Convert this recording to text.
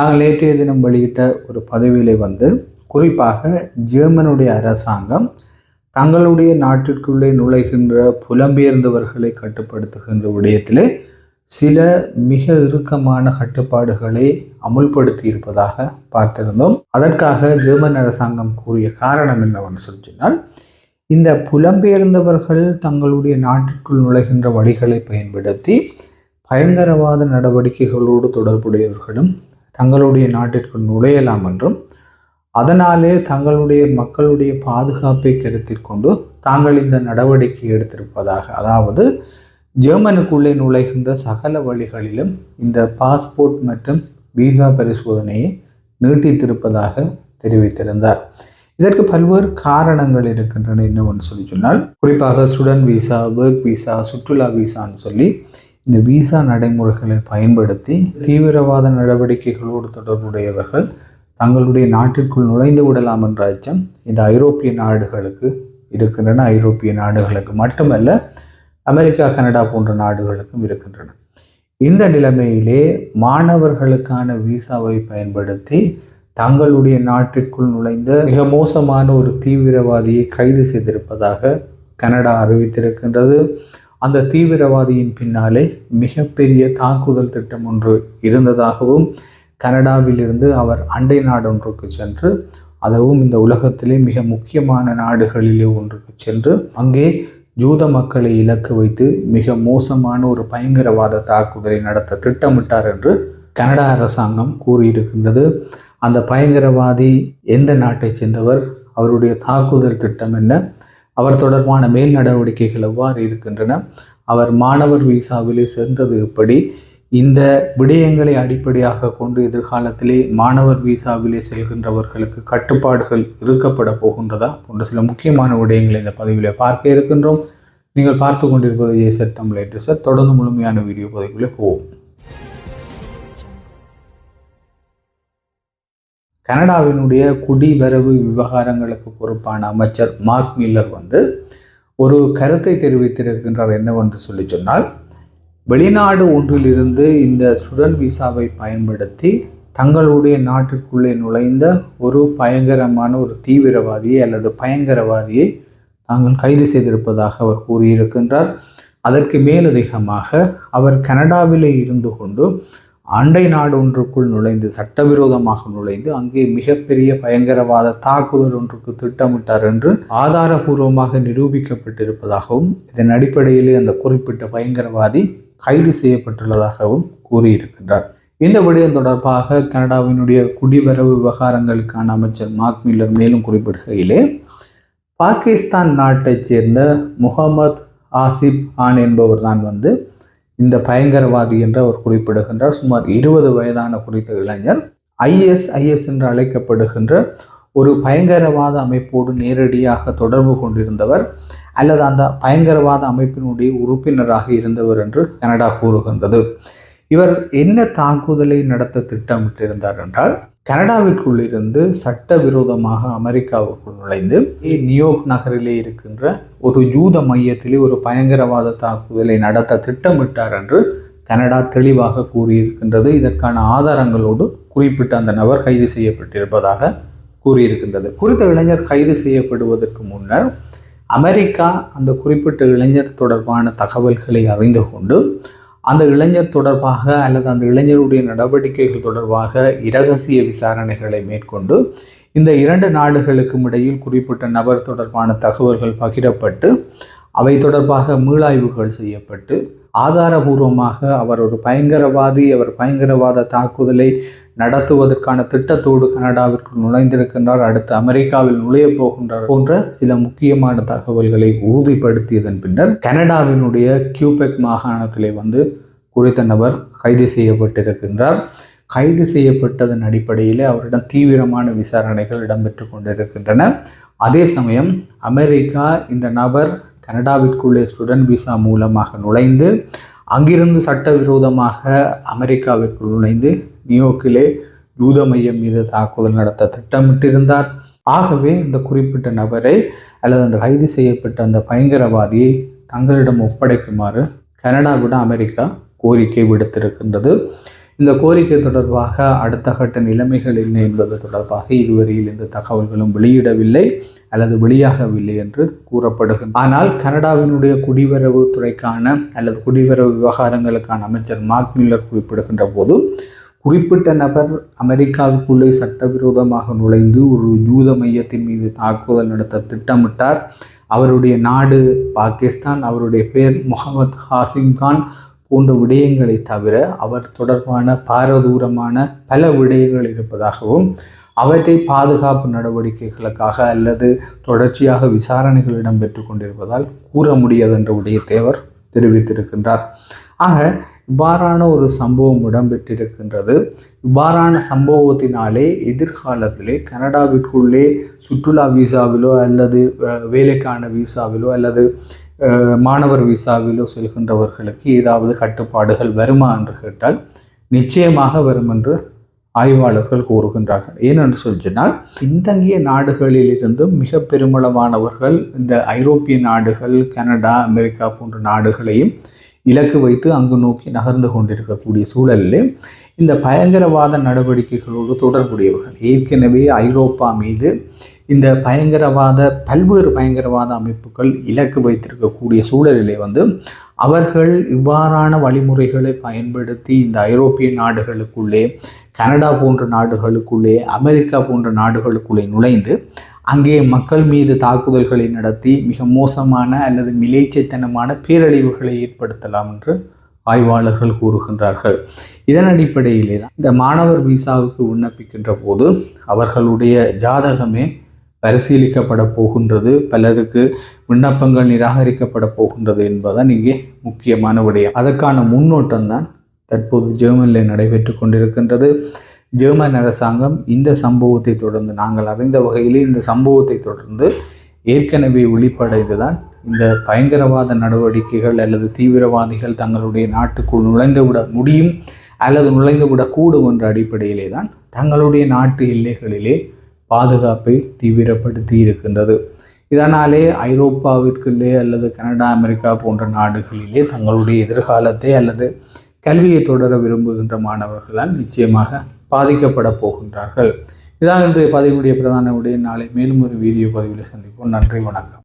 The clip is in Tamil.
நாங்கள் நேற்றைய தினம் வெளியிட்ட ஒரு பதவியிலே வந்து குறிப்பாக ஜெர்மனுடைய அரசாங்கம் தங்களுடைய நாட்டிற்குள்ளே நுழைகின்ற புலம்பெயர்ந்தவர்களை கட்டுப்படுத்துகின்ற விடயத்திலே சில மிக இறுக்கமான கட்டுப்பாடுகளை அமுல்படுத்தி இருப்பதாக பார்த்திருந்தோம். அதற்காக ஜெர்மன் அரசாங்கம் கூறிய காரணம் என்னவென்று சொல்லி சொன்னால் இந்த புலம்பெயர்ந்தவர்கள் தங்களுடைய நாட்டிற்குள் நுழைகின்ற வழிகளை பயன்படுத்தி பயங்கரவாத நடவடிக்கைகளோடு தொடர்புடையவர்களும் தங்களுடைய நாட்டிற்குள் நுழையலாம் என்றும் அதனாலே தங்களுடைய மக்களுடைய பாதுகாப்பை கருத்தில் கொண்டு தாங்கள் இந்த நடவடிக்கை எடுத்திருப்பதாக அதாவது ஜெர்மனுக்குள்ளே நுழைகின்ற சகல வழிகளிலும் இந்த பாஸ்போர்ட் மற்றும் விசா பரிசோதனையை நீட்டித்திருப்பதாக தெரிவித்திருந்தார். இதற்கு பல்வேறு காரணங்கள் இருக்கின்றன என்னவென்று சொல்லி சொன்னால் குறிப்பாக ஸ்டூடெண்ட் விசா ஒர்க் விசா சுற்றுலா விசான்னு சொல்லி இந்த விசா நடைமுறைகளை பயன்படுத்தி தீவிரவாத நடவடிக்கைகளோடு தொடர்புடையவர்கள் தங்களுடைய நாட்டிற்குள் நுழைந்து விடலாம் என்ற அச்சம் இந்த ஐரோப்பிய நாடுகளுக்கு இருக்கின்றன. ஐரோப்பிய நாடுகளுக்கு மட்டுமல்ல அமெரிக்கா கனடா போன்ற நாடுகளுக்கும் இருக்கின்றன. இந்த நிலைமையிலே மாணவர்களுக்கான விசாவை பயன்படுத்தி தங்களுடைய நாட்டிற்குள் நுழைந்த மிக மோசமான ஒரு தீவிரவாதியை கைது செய்திருப்பதாக கனடா அறிவித்திருக்கின்றது. அந்த தீவிரவாதியின் பின்னாலே மிகப்பெரிய தாக்குதல் திட்டம் ஒன்று இருந்ததாகவும் கனடாவிலிருந்து அவர் அண்டை நாடொன்றுக்கு சென்று அதுவும் இந்த உலகத்திலே மிக முக்கியமான நாடுகளிலே ஒன்றுக்கு சென்று அங்கே ஜூத மக்களை இலக்கு வைத்து மிக மோசமான ஒரு பயங்கரவாத தாக்குதலை நடத்த திட்டமிட்டார் என்று கனடா அரசாங்கம் கூறியிருக்கின்றது. அந்த பயங்கரவாதி எந்த நாட்டைச் சேர்ந்தவர்? அவருடைய தாக்குதல் திட்டம் என்ன? அவர் தொடர்பான மேல் நடவடிக்கைகள் எவ்வாறு இருக்கின்றன? அவர் மாணவர் விசாவிலே சென்றது எப்படி? இந்த விடயங்களை அடிப்படையாக கொண்டு எதிர்காலத்திலே மாணவர் விசாவிலே செல்கின்றவர்களுக்கு கட்டுப்பாடுகள் இருக்கப்பட போகின்றதா போன்ற சில முக்கியமான விடயங்களை இந்த பதிவில் பார்க்க இருக்கின்றோம். நீங்கள் பார்த்து கொண்டிருப்பது ஏசர் தமிழ் சார். தொடர்ந்து முழுமையான வீடியோ பதிவுகளை போவோம். கனடாவினுடைய குடிவரவு விவகாரங்களுக்கு பொறுப்பான அமைச்சர் மார்க் மில்லர் வந்து ஒரு கருத்தை தெரிவித்திருக்கின்றார் என்னவென்று சொல்லி சொன்னால் வெளிநாடு ஒன்றிலிருந்து இந்த ஸ்டூடெண்ட் விசாவை பயன்படுத்தி தங்களுடைய நாட்டிற்குள்ளே நுழைந்த ஒரு பயங்கரமான ஒரு தீவிரவாதியை அல்லது பயங்கரவாதியை தாங்கள் கைது செய்திருப்பதாக அவர் கூறியிருக்கின்றார். அதற்கு மேலதிகமாக அவர் கனடாவிலே இருந்து கொண்டு அண்டை நாடு ஒன்றுக்குள் நுழைந்து சட்டவிரோதமாக நுழைந்து அங்கே மிகப்பெரிய பயங்கரவாத தாக்குதல் ஒன்றுக்கு திட்டமிட்டார் என்று ஆதாரபூர்வமாக நிரூபிக்கப்பட்டிருப்பதாகவும் இதன் அடிப்படையிலே அந்த குறிப்பிட்ட பயங்கரவாதி கைது செய்யப்பட்டுள்ளதாகவும் கூறியிருக்கின்றார். இந்த விடயம் தொடர்பாக கனடாவினுடைய குடிவரவு விவகாரங்களுக்கான அமைச்சர் மார்க் மில்லர் மேலும் குறிப்பிடுகையிலே பாகிஸ்தான் நாட்டைச் சேர்ந்த முகமது ஆசிப் கான் என்பவர் தான் வந்து இந்த பயங்கரவாதி என்று அவர் குறிப்பிடுகின்றார். சுமார் இருபது வயதான குறித்த இளைஞர் ஐஎஸ்ஐஎஸ் என்று அழைக்கப்படுகின்ற ஒரு பயங்கரவாத அமைப்போடு நேரடியாக தொடர்பு கொண்டிருந்தவர் அல்லது அந்த பயங்கரவாத அமைப்பினுடைய உறுப்பினராக இருந்தவர் என்று கனடா கூறுகின்றது. இவர் என்ன தாக்குதலை நடத்த திட்டமிட்டிருந்தார் என்றால் கனடாவிற்குள் இருந்து சட்டவிரோதமாக அமெரிக்காவுக்குள் நுழைந்து நியூயோர்க் நகரிலே இருக்கின்ற ஒரு யூத மையத்திலே ஒரு பயங்கரவாத தாக்குதலை நடத்த திட்டமிட்டார் என்று கனடா தெளிவாக கூறியிருக்கின்றது. இதற்கான ஆதாரங்களோடு குறிப்பிட்ட அந்த நபர் கைது செய்யப்பட்டிருப்பதாக கூறியிருக்கின்றது. குறித்த இளைஞர் கைது செய்யப்படுவதற்கு முன்னர் அமெரிக்கா அந்த குறிப்பிட்ட இளைஞர் தொடர்பான தகவல்களை அறிந்து கொண்டு அந்த இளைஞர் தொடர்பாக அல்லது அந்த இளைஞருடைய நடவடிக்கைகள் தொடர்பாக இரகசிய விசாரணைகளை மேற்கொண்டு இந்த இரண்டு நாடுகளுக்கும் இடையில் குறிப்பிட்ட நபர் தொடர்பான தகவல்கள் பகிரப்பட்டு அவை தொடர்பாக மீளாய்வுகள் செய்யப்பட்டு ஆதாரபூர்வமாக அவர் ஒரு பயங்கரவாதி அவர் பயங்கரவாத தாக்குதலை நடத்துவதற்கான திட்டத்தோடு கனடாவிற்குள் நுழைந்திருக்கின்றார். அடுத்து அமெரிக்காவில் நுழைய போகின்றார் போன்ற சில முக்கியமான தகவல்களை உறுதிப்படுத்தியதன் பின்னர் கனடாவினுடைய கியூபெக் மாகாணத்திலே வந்து குறித்த நபர் கைது செய்யப்பட்டிருக்கின்றார். கைது செய்யப்பட்டதன் அடிப்படையில் அவரிடம் தீவிரமான விசாரணைகள் இடம்பெற்று கொண்டிருக்கின்றன. அதே சமயம் அமெரிக்கா இந்த நபர் கனடாவிற்குள்ளே ஸ்டூடெண்ட் விசா மூலமாக நுழைந்து அங்கிருந்து சட்டவிரோதமாக அமெரிக்காவிற்குள் நுழைந்து நியூயோர்க்கிலே யூத மையம் மீது தாக்குதல் நடத்த திட்டமிட்டிருந்தார். ஆகவே இந்த குறிப்பிட்ட நபரை அல்லது அந்த கைது செய்யப்பட்ட அந்த பயங்கரவாதியை தங்களிடம் ஒப்படைக்குமாறு கனடாவிடம் அமெரிக்கா கோரிக்கை விடுத்திருக்கின்றது. இந்த கோரிக்கை தொடர்பாக அடுத்த கட்ட நிலைமைகள் என்ன என்பது தொடர்பாக இதுவரையில் இந்த தகவல்களும் வெளியிடவில்லை அல்லது வெளியாகவில்லை என்று கூறப்படுகிறது. ஆனால் கனடாவினுடைய குடிவரவு துறைக்கான அல்லது குடிவரவு விவகாரங்களுக்கான அமைச்சர் மார்க் மில்லர் குறிப்பிடுகின்ற போது குறிப்பிட்ட நபர் அமெரிக்காவுக்குள்ளே சட்டவிரோதமாக நுழைந்து ஒரு யூத மையத்தின் மீது தாக்குதல் நடத்த திட்டமிட்டார். அவருடைய நாடு பாகிஸ்தான். அவருடைய பெயர் முகமது ஹாசிம் கான். போன்ற விடயங்களை தவிர அவர் தொடர்பான பாரதூரமான பல விடயங்கள் இருப்பதாகவும் அவற்றை பாதுகாப்பு நடவடிக்கைகளுக்காக அல்லது தொடர்ச்சியாக விசாரணைகள் இடம்பெற்று கொண்டிருப்பதால் கூற முடியாது என்ற விடயத்தை அவர் தெரிவித்திருக்கின்றார். ஆக இவ்வாறான ஒரு சம்பவம் இடம்பெற்றிருக்கின்றது. இவ்வாறான சம்பவத்தினாலே எதிர்காலத்திலே கனடாவிற்குள்ளே சுற்றுலா விசாவிலோ அல்லது வேலைக்கான வீசாவிலோ அல்லது மாணவர் விசாவிலோ செல்கின்றவர்களுக்கு ஏதாவது கட்டுப்பாடுகள் வருமா என்று கேட்டால் நிச்சயமாக வரும் என்று ஆய்வாளர்கள் கூறுகின்றார்கள். ஏனென்று சொல்லினால் பின்தங்கிய நாடுகளிலிருந்தும் மிக பெருமளவானவர்கள் இந்த ஐரோப்பிய நாடுகள் கனடா அமெரிக்கா போன்ற நாடுகளையும் இலக்கு வைத்து அங்கு நோக்கி நகர்ந்து கொண்டிருக்கக்கூடிய சூழலில் இந்த பயங்கரவாத நடவடிக்கைகளோடு தொடர்புடையவர்கள். ஏற்கனவே ஐரோப்பா மீது இந்த பயங்கரவாத பல்வேறு பயங்கரவாத அமைப்புகள் இலக்கு வைத்திருக்கக்கூடிய சூழலிலே வந்து அவர்கள் இவ்வாறான வழிமுறைகளை பயன்படுத்தி இந்த ஐரோப்பிய நாடுகளுக்குள்ளே கனடா போன்ற நாடுகளுக்குள்ளே அமெரிக்கா போன்ற நாடுகளுக்குள்ளே நுழைந்து அங்கே மக்கள் மீது தாக்குதல்களை நடத்தி மிக மோசமான அல்லது மிலேச்சைத்தனமான பேரழிவுகளை ஏற்படுத்தலாம் என்று ஆய்வாளர்கள் கூறுகின்றார்கள். இதன் அடிப்படையிலே தான் இந்த மாணவர் விசாவுக்கு விண்ணப்பிக்கின்ற போது அவர்களுடைய ஜாதகமே பரிசீலிக்கப்பட போகின்றது பலருக்கு விண்ணப்பங்கள் நிராகரிக்கப்பட போகின்றது என்பதுதான் இங்கே முக்கியமான விடயம். அதற்கான முன்னோட்டம் தான் தற்போது ஜெர்மனில் நடைபெற்று கொண்டிருக்கின்றது. ஜெர்மன் அரசாங்கம் இந்த சம்பவத்தை தொடர்ந்து நாங்கள் அறிந்த வகையில் இந்த சம்பவத்தை தொடர்ந்து ஏற்கனவே வெளிப்படைந்துதான் இந்த பயங்கரவாத நடவடிக்கைகள் அல்லது தீவிரவாதிகள் தங்களுடைய நாட்டுக்குள் நுழைந்துவிட முடியும் அல்லது நுழைந்துவிடக்கூடும் என்ற அடிப்படையிலே தான் தங்களுடைய நாட்டு எல்லைகளிலே பாதுகாப்பை தீவிரப்படுத்தி இருக்கின்றது இதனாலே ஐரோப்பாவிற்குள்ளே அல்லது கனடா அமெரிக்கா போன்ற நாடுகளிலே தங்களுடைய எதிர்காலத்தை அல்லது கல்வியை தொடர விரும்புகின்ற மாணவர்கள் தான் நிச்சயமாக பாதிக்கப்பட போகின்றார்கள். இதான் இன்றைய பதிவுடைய பிரதான உடைய நாளை மேலும் ஒரு வீடியோ பதிவில் சந்திப்போம். நன்றி வணக்கம்.